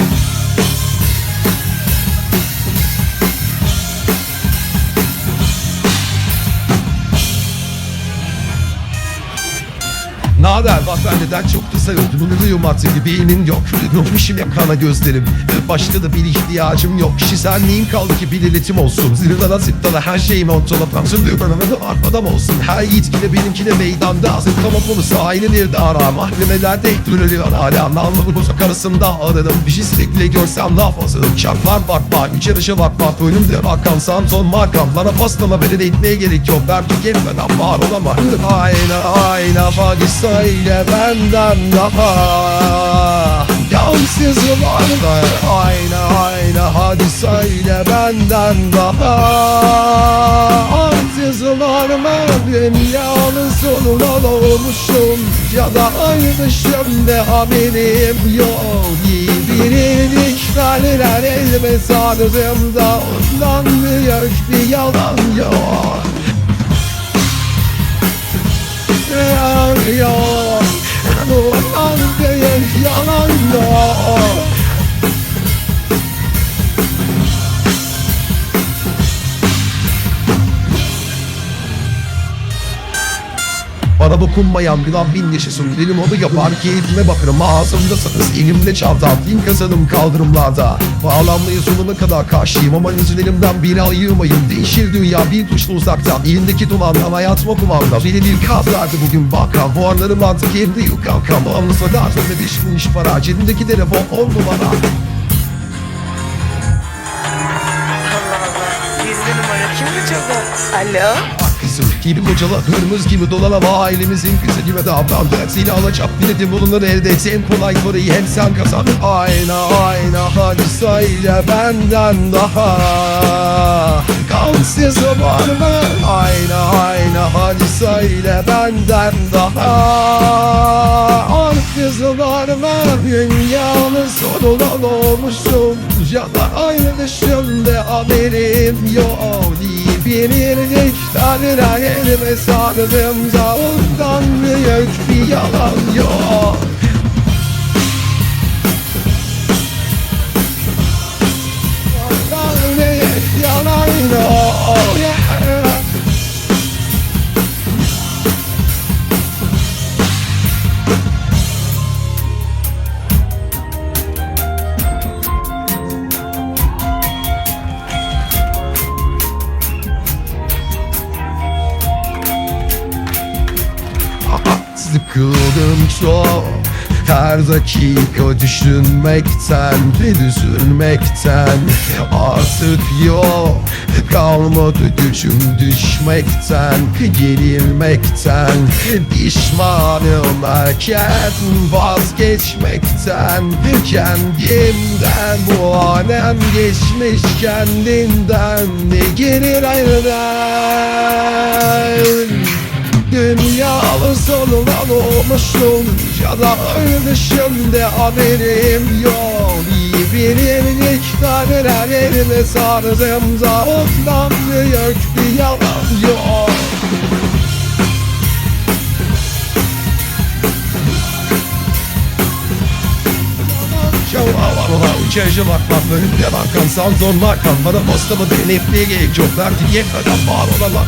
Bye. Nader bak ben neden çok kısa öldüm. Uyuyum artık beynin yok. Nokmuşum ya kana gözlerim. Başka da bir ihtiyacım yok. Kişiselliğin kaldı ki bir iletim olsun. Zirvana zıttala her şeyimi ontola Pransın dövranımı arpadan olsun. Her yiğitkine benimkine meydanda Zıt tamam bunu sahilin evde ara Mahkemelerde dönülüyor hala. Namlı bozak arasında aradım Bir şey sürekli görsem laf asılım Çarplar bakma. Üç yarışa bakma. Önümde bakan Samson markam Bana paslama beni de etmeye gerek yok. Ben tükenmeden var olamam. Ayna ayna Fagisa ile benden daha. Yansız varlar Ayna ayna Hadisa ile benden daha. Ansızlarıma dünyanın sonuna doğmuşum Ya da aynı dışımda haberim yok. Birlik taneler elime sardığımda Ondan büyük bir yalan yok Yalan Bana dokunmayan yılan bin yaşasın Benim onu yapar keyfime bakarım. Ağzımdasınız elimde çantam Bin kazanım kaldırımlarda. Bağlanmayı sonuna kadar karşıyım Ama nüzülerimden biri ayırmayın Değişir dünya bir tuşla uzaktan. Elimdeki dumandan hayatıma kumanda. Beni bir kaz verdi bugün bakan Bu anları mantık yerinde yok kankam Bağımlısa dağıtımda beş bin iş para Cebimdeki telefon on numara? Alo? Kızım gibi kocalı hırmız gibi dolanama ailemizin kızı gibi davran Dersiyle alacak biletim bulunur elde et En kolay parayı hem sen kazan. Ayna ayna hadisa ile benden daha. Kansız var mı? Ayna ayna hadisa ile benden daha. Ansızlar mı? Dünyanın sonuna doğmuşum Ya da aynı dışımda haberim yok Bilinlik tanrılar elime sardığımda Ondan büyük bir yalan yok Sıkıldım çok. Her dakika düşünmekten ve üzülmekten. Artık yok. Kalmadı gücüm düşmekten Gerilmekten Pişmanım erken vazgeçmekten. Kendimden bu alem geçmiş kendinden. Ne gelir ayrıdan Dünyalı sonuna doğmuşum Ya da ölüşümde haberim yok. İyi bilinlik taneler elime sardığımda Ondan büyük bir yalan yok. Uçaşı bakmak önünde bakan Sanzon markan Bana postamı denetliğe gerek yok Verdiğe kadar var olamak